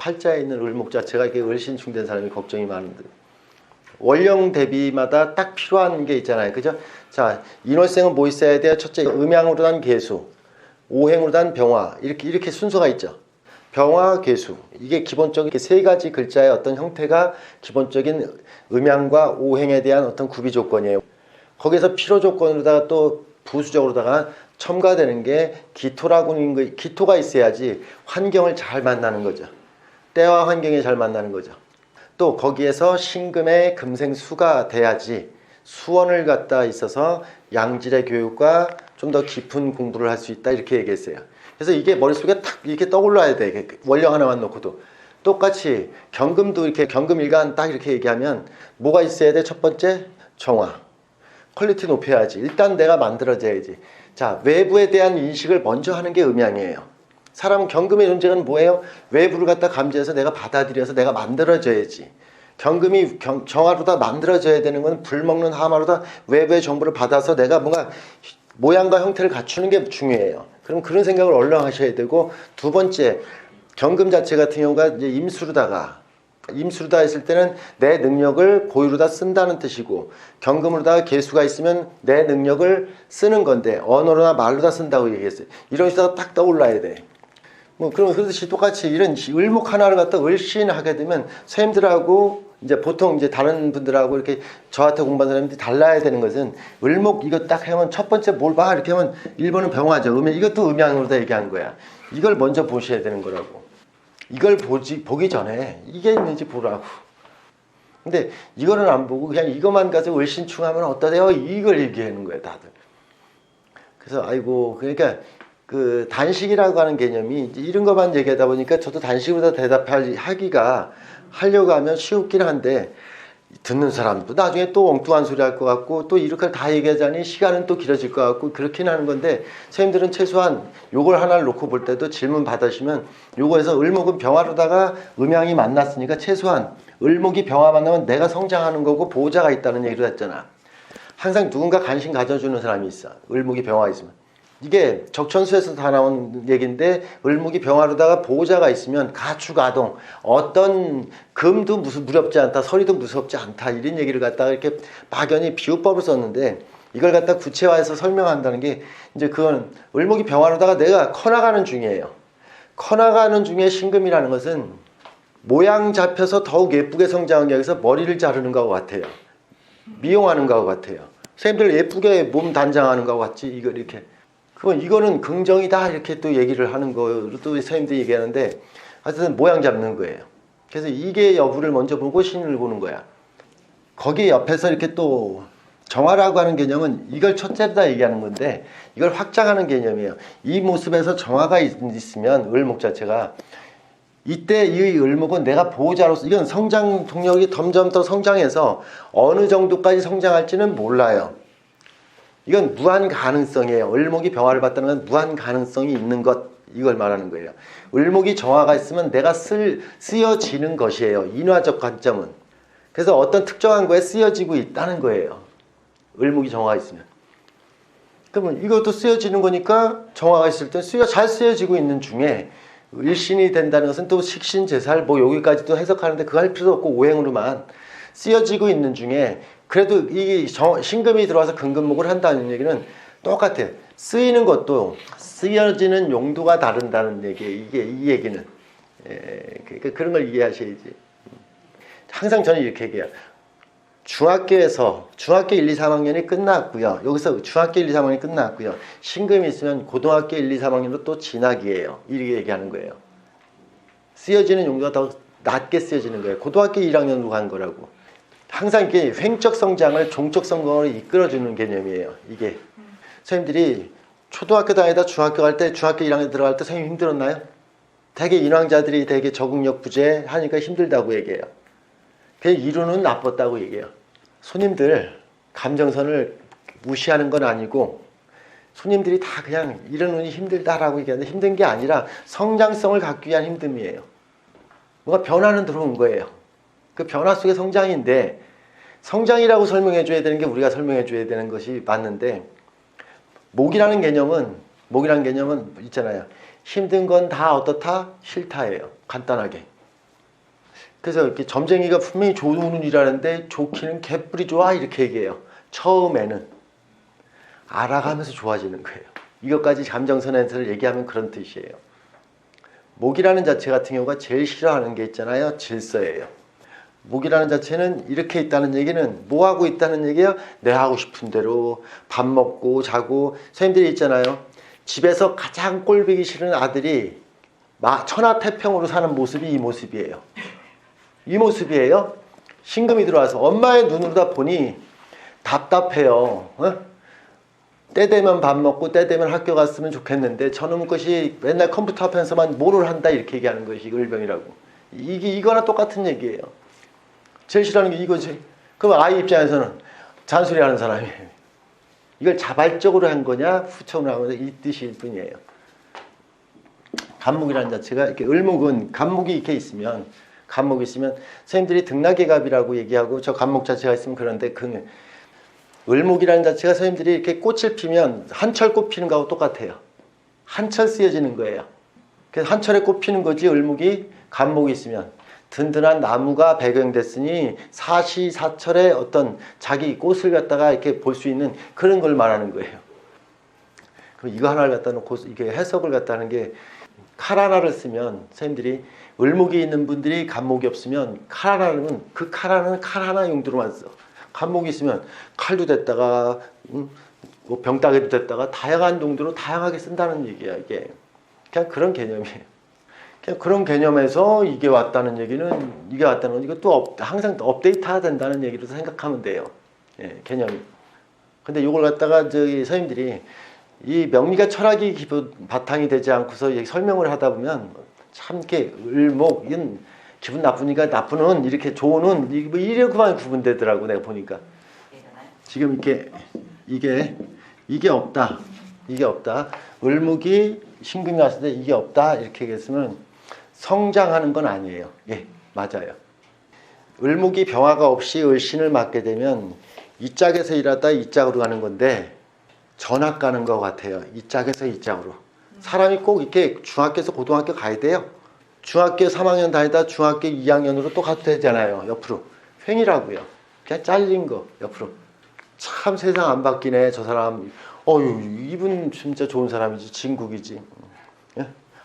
팔자에 있는 을목 자체가 이게 을신충된 사람이 걱정이 많은데 원령 대비마다 딱 필요한 게 있잖아요. 그죠? 자, 인월생은 뭐 있어야 돼요? 첫째, 음양으로 단 개수, 오행으로 단 병화. 이렇게, 이렇게 순서가 있죠. 병화, 개수. 이게 기본적인 이렇게 세 가지 글자의 어떤 형태가 기본적인 음양과 오행에 대한 어떤 구비 조건이에요. 거기서 필요 조건으로다가 또 부수적으로다가 첨가되는 게 기토라고 하는 거, 기토가 있어야지 환경을 잘 만나는 거죠. 때와 환경에 잘 만나는 거죠. 또 거기에서 신금의 금생수가 돼야지 수원을 갖다 있어서 양질의 교육과 좀 더 깊은 공부를 할 수 있다 이렇게 얘기했어요. 그래서 이게 머릿속에 탁 이렇게 떠올라야 돼. 원령 하나만 놓고도. 똑같이 경금도 이렇게 경금 일간 딱 이렇게 얘기하면 뭐가 있어야 돼? 첫 번째 정화. 퀄리티 높여야지. 일단 내가 만들어져야지. 자, 외부에 대한 인식을 먼저 하는 게 음양이에요. 사람 경금의 존재는 뭐예요? 외부를 갖다 감지해서 내가 받아들여서 내가 만들어져야지. 경금이 경, 정화로 다 만들어져야 되는 건 불먹는 하마로 다 외부의 정보를 받아서 내가 뭔가 모양과 형태를 갖추는 게 중요해요. 그럼 그런 생각을 얼른 하셔야 되고 두 번째 경금 자체 같은 경우가 이제 임수로다가 임수로다 했을 때는 내 능력을 고유로다 쓴다는 뜻이고 경금으로다가 개수가 있으면 내 능력을 쓰는 건데 언어로나 말로다 쓴다고 얘기했어요. 이런 식으로 딱 떠올라야 돼. 뭐 그럼 그렇듯이 똑같이 이런 을목 하나를 갖다 을신하게 되면 선생님들하고 이제 보통 이제 다른 분들하고 이렇게 저한테 공부한 사람들이 달라야 되는 것은 을목 이거 딱 하면 첫 번째 뭘 봐 이렇게 하면 1번은 병화죠. 음양 이것도 음양으로 다 얘기한 거야. 이걸 먼저 보셔야 되는 거라고. 이걸 보지 보기 전에 이게 있는지 보라고. 근데 이거는 안 보고 그냥 이것만 가지고 을신충하면 어떠세요? 이걸 얘기하는 거예요, 다들. 그래서 아이고 그러니까 그 단식이라고 하는 개념이 이런 것만 얘기하다 보니까 저도 단식으로 대답하기가 하려고 하면 쉬웠긴 한데 듣는 사람도 나중에 또 엉뚱한 소리 할 것 같고 또 이렇게 다 얘기하자니 시간은 또 길어질 것 같고 그렇긴 하는 건데 선생님들은 최소한 요걸 하나를 놓고 볼 때도 질문 받으시면 요거에서 을목은 병화로다가 음양이 만났으니까 최소한 을목이 병화 만나면 내가 성장하는 거고 보호자가 있다는 얘기를 했잖아. 항상 누군가 관심 가져주는 사람이 있어. 을목이 병화 있으면. 이게 적천수에서 다 나온 얘기인데 을목이 병화로다가 보호자가 있으면 가축아동 어떤 금도 무슨 무렵지 않다 서리도 무섭지 않다 이런 얘기를 갖다가 이렇게 막연히 비유법을 썼는데 이걸 갖다 구체화해서 설명한다는 게 이제 그건 을목이 병화로다가 내가 커나가는 중이에요. 커나가는 중에 신금이라는 것은 모양 잡혀서 더욱 예쁘게 성장하기 위해서 머리를 자르는 것 같아요. 미용하는 것 같아요. 선생님들 예쁘게 몸 단장하는 것 같지? 이거 이렇게 그건 이거는 긍정이다 이렇게 또 얘기를 하는 거로 또 선생님들이 얘기하는데 하여튼 모양 잡는 거예요. 그래서 이게 여부를 먼저 보고 신을 보는 거야. 거기 옆에서 이렇게 또 정화라고 하는 개념은 이걸 첫째다 얘기하는 건데 이걸 확장하는 개념이에요. 이 모습에서 정화가 있- 있으면 을목 자체가 이때 이 을목은 내가 보호자로서 이건 성장 동력이 점점 더 성장해서 어느 정도까지 성장할지는 몰라요. 이건 무한 가능성이에요. 을목이 병화를 받다는 건 무한 가능성이 있는 것 이걸 말하는 거예요. 을목이 정화가 있으면 내가 쓸 쓰여지는 것이에요. 인화적 관점은. 그래서 어떤 특정한 거에 쓰여지고 있다는 거예요. 을목이 정화가 있으면. 그러면 이것도 쓰여지는 거니까 정화가 있을 때 쓰여 잘 쓰여지고 있는 중에 일신이 된다는 것은 또 식신 제살 뭐 여기까지도 해석하는데 그거 할 필요도 없고 오행으로만 쓰여지고 있는 중에 그래도 이 정- 신금이 들어와서 근근목을 한다는 얘기는 똑같아요. 쓰이는 것도 쓰여지는 용도가 다른다는 얘기 이게 이 얘기는 예, 그러니까 그런 걸 이해하셔야지. 항상 저는 이렇게 얘기해요. 중학교에서 중학교 1, 2, 3학년이 끝났고요. 여기서 중학교 1, 2, 3학년이 끝났고요. 신금이 있으면 고등학교 1, 2, 3학년으로 또 진학이에요. 이렇게 얘기하는 거예요. 쓰여지는 용도가 더 낮게 쓰여지는 거예요. 고등학교 1학년으로 간 거라고. 항상 이게 횡적 성장을 종적 성공으로 이끌어주는 개념이에요. 이게 선생님들이 초등학교 다니다 중학교 갈 때 중학교 1학년 들어갈 때 선생님 힘들었나요? 되게 인왕자들이 되게 적응력 부재 하니까 힘들다고 얘기해요. 그 이루는 나빴다고 얘기해요. 손님들 감정선을 무시하는 건 아니고 손님들이 다 그냥 이러는 힘들다라고 얘기하는데 힘든 게 아니라 성장성을 갖기 위한 힘듦이에요. 뭔가 변화는 들어온 거예요. 그 변화 속의 성장인데 성장이라고 설명해 줘야 되는 게 우리가 설명해 줘야 되는 것이 맞는데 목이라는 개념은 목이라는 개념은 있잖아요. 힘든 건 다 어떻다? 싫다예요. 간단하게. 그래서 이렇게 점쟁이가 분명히 좋은 일하는데 좋기는 개뿔이 좋아 이렇게 얘기해요. 처음에는 알아가면서 좋아지는 거예요. 이것까지 감정선에서 얘기하면 그런 뜻이에요. 목이라는 자체 같은 경우가 제일 싫어하는 게 있잖아요. 질서예요. 목이라는 자체는 이렇게 있다는 얘기는 뭐 하고 있다는 얘기예요? 내 하고 싶은 대로 밥 먹고 자고 선생님들이 있잖아요. 집에서 가장 꼴보기 싫은 아들이 마- 천하태평으로 사는 모습이 이 모습이에요. 이 모습이에요. 신금이 들어와서 엄마의 눈으로 다 보니 답답해요. 어? 때 되면 밥 먹고 때 되면 학교 갔으면 좋겠는데 저놈 것이 맨날 컴퓨터 앞에서만 뭐를 한다 이렇게 얘기하는 것이 을병이라고. 이게 이거나 똑같은 얘기예요. 제일 싫어하는 게 이거지. 그럼 아이 입장에서는 잔소리 하는 사람이에요. 이걸 자발적으로 한 거냐 후천으로 한 거냐 이 뜻일 뿐이에요. 간목이라는 자체가 이렇게 을목은 간목이 이렇게 있으면 간목이 있으면 선생님들이 등락의갑이라고 얘기하고 저 간목 자체가 있으면 그런데 그 을목이라는 자체가 선생님들이 이렇게 꽃을 피면 한철 꽃 피는 거하고 똑같아요. 한철 쓰여지는 거예요. 그래서 한철에 꽃 피는 거지 을목이 간목이 있으면 든든한 나무가 배경됐으니 사시사철에 어떤 자기 꽃을 갖다가 이렇게 볼 수 있는 그런 걸 말하는 거예요. 그럼 이거 하나를 갖다 놓고 이게 해석을 갖다 하는 게 칼 하나를 쓰면 선생님들이 을목이 있는 분들이 간목이 없으면 칼 하나는 그 칼 하나는 칼 하나 용도로만 써. 간목이 있으면 칼도 됐다가 음, 뭐 병따개도 됐다가 다양한 용도로 다양하게 쓴다는 얘기야 이게 그냥 그런 개념이에요. 그런 개념에서 이게 왔다는 얘기는 이게 왔다는 건 이것도 업, 항상 업데이트해야 된다는 얘기로 생각하면 돼요. 예, 개념이. 근데 이걸 갖다가 저기 선생님들이 이 명리가 철학이 기본 바탕이 되지 않고서 설명을 하다 보면 참 이렇게 을목 이건 기분 나쁘니까 나쁘는 이렇게 좋은 이- 뭐 이렇게만 구분되더라고 내가 보니까 지금 이렇게 이게 이게 없다 이게 없다 을목이 신금이 왔을 때 이게 없다 이렇게 얘기했으면 성장하는 건 아니에요 예 맞아요 을목이 병화가 없이 을신을 맞게 되면 이 짝에서 일하다 이 짝으로 가는 건데 전학 가는 것 같아요. 이 짝에서 이 짝으로. 사람이 꼭 이렇게 중학교에서 고등학교 가야 돼요. 중학교 3학년 다니다 중학교 2학년으로 또 가도 되잖아요. 옆으로. 횡이라고요. 그냥 잘린 거 옆으로. 참 세상 안 바뀌네 저 사람. 어유 이분 진짜 좋은 사람이지 진국이지.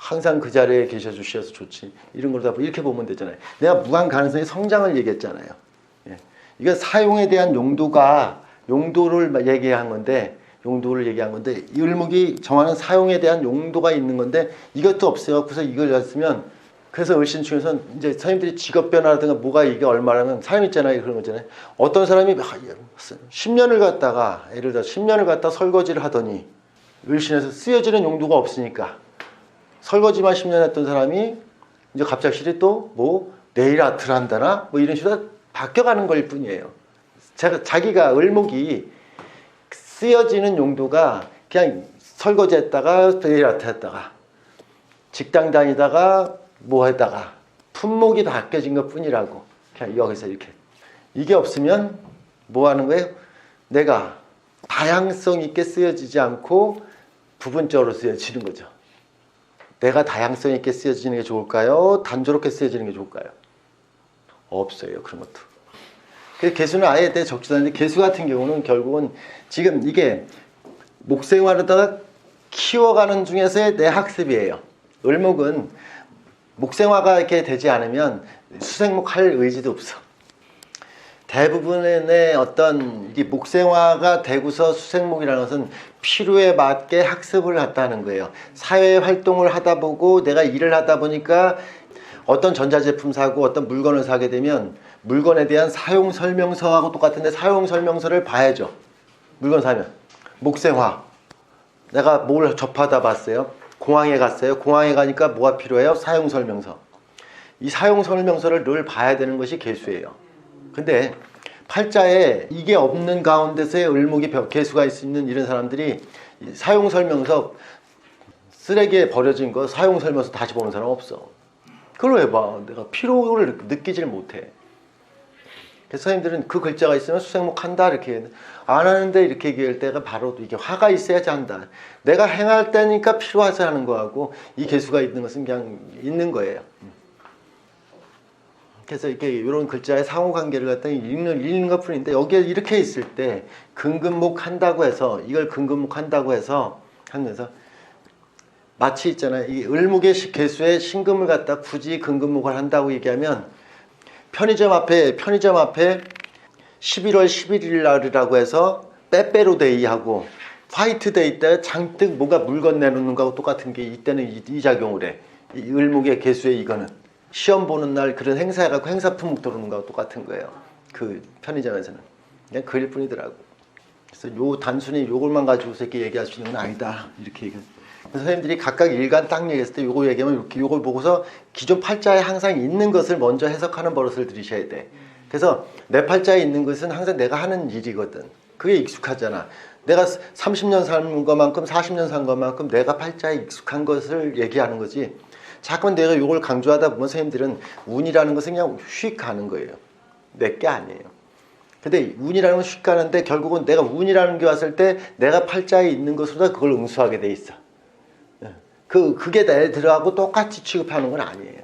예? 항상 그 자리에 계셔 주셔서 좋지. 이런 걸 다 이렇게 보면 되잖아요. 내가 무한 가능성의 성장을 얘기했잖아요. 예. 이거 사용에 대한 용도가 용도를 얘기한 건데 용도를 얘기한 건데 이 을목이 정하는 사용에 대한 용도가 있는 건데 이것도 없어요. 그래서 이걸 했으면 그래서 을신 중에서는 이제 사람들이 직업 변화라든가 뭐가 이게 얼마라면 사람 있잖아요. 그런 거 있잖아요. 어떤 사람이 10년을 갖다가 예를 들어 10년을 갖다 설거지를 하더니 을신에서 쓰여지는 용도가 없으니까 설거지만 10년 했던 사람이 이제 갑작스레 또 뭐 네일 아트를 한다나 뭐 이런 식으로 바뀌어가는 걸 뿐이에요. 제가 자기가 을목이 쓰여지는 용도가 그냥 설거지 했다가 네일 아트 했다가 직장 다니다가 뭐 했다가 품목이 바뀌어진 것 뿐이라고 그냥 여기서 이렇게 이게 없으면 뭐 하는 거예요? 내가 다양성 있게 쓰여지지 않고 부분적으로 쓰여지는 거죠. 내가 다양성 있게 쓰여지는 게 좋을까요? 단조롭게 쓰여지는 게 좋을까요? 없어요 그런 것도. 그래서 개수는 아예 내 적지도 개수 같은 경우는 결국은 지금 이게 목생활하다가 키워가는 중에서의 내 학습이에요. 을목은 목생화가 이렇게 되지 않으면 수생목 할 의지도 없어. 대부분의 어떤 이 목생화가 되고서 수생목이라는 것은 필요에 맞게 학습을 했다는 거예요. 사회 활동을 하다 보고 내가 일을 하다 보니까 어떤 전자제품 사고 어떤 물건을 사게 되면 물건에 대한 사용 설명서하고 똑같은데 사용 설명서를 봐야죠. 물건 사면 목생화 내가 뭘 접하다 봤어요. 공항에 갔어요. 공항에 가니까 뭐가 필요해요? 사용 설명서. 이 사용 설명서를 늘 봐야 되는 것이 개수예요. 근데 팔자에 이게 없는 가운데서의 을목이 벽- 개수가 있는 이런 사람들이 이 사용 설명서 쓰레기에 버려진 거 사용 설명서 다시 보는 사람 없어. 그걸 왜 봐? 내가 피로를 느끼질 못해. 선생님들은 그 글자가 있으면 수생목 한다 이렇게 안 하는데 이렇게 얘기할 때가 바로 이게 화가 있어야지 한다. 내가 행할 때니까 필요해서 하는 거하고 이 개수가 있는 것은 그냥 있는 거예요. 그래서 이렇게 이런 글자의 상호관계를 갖다 읽는, 읽는 것 뿐인데 여기에 이렇게 있을 때 근근목 한다고 해서 이걸 근근목 한다고 해서 하면서 마치 있잖아요. 이 을목의 시- 개수에 신금을 갖다 굳이 근근목을 한다고 얘기하면 편의점 앞에 편의점 앞에 11월 11일 날이라고 해서 빼빼로데이 하고 화이트데이 때 장뜩 뭔가 물건 내놓는 거하고 똑같은 게 이때는 이, 이 작용을 해. 이 을목의 개수에 이거는 시험 보는 날 그런 행사 해갖고 행사 품목 들어오는 거하고 똑같은 거예요. 그 편의점에서는 그냥 그일 뿐이더라고. 그래서 요 단순히 요걸만 가지고서 이렇게 얘기할 수 있는 건 아니다 이렇게 얘기. 그래서 선생님들이 각각 일간 딱 얘기했을 때 요거 얘기하면 이렇게 요걸 보고서 기존 팔자에 항상 있는 것을 먼저 해석하는 버릇을 들이셔야 돼. 그래서 내 팔자에 있는 것은 항상 내가 하는 일이거든. 그게 익숙하잖아. 내가 30년 산 것만큼 40년 산 것만큼 내가 팔자에 익숙한 것을 얘기하는 거지. 자꾸 내가 요걸 강조하다 보면 선생님들은 운이라는 것은 그냥 휙 가는 거예요. 내 게 아니에요. 근데 운이라는 건 쉽게 가는데 결국은 내가 운이라는 게 왔을 때 내가 팔자에 있는 것보다 그걸 응수하게 돼 있어. 예. 그 그게 내 들어가고 똑같이 취급하는 건 아니에요.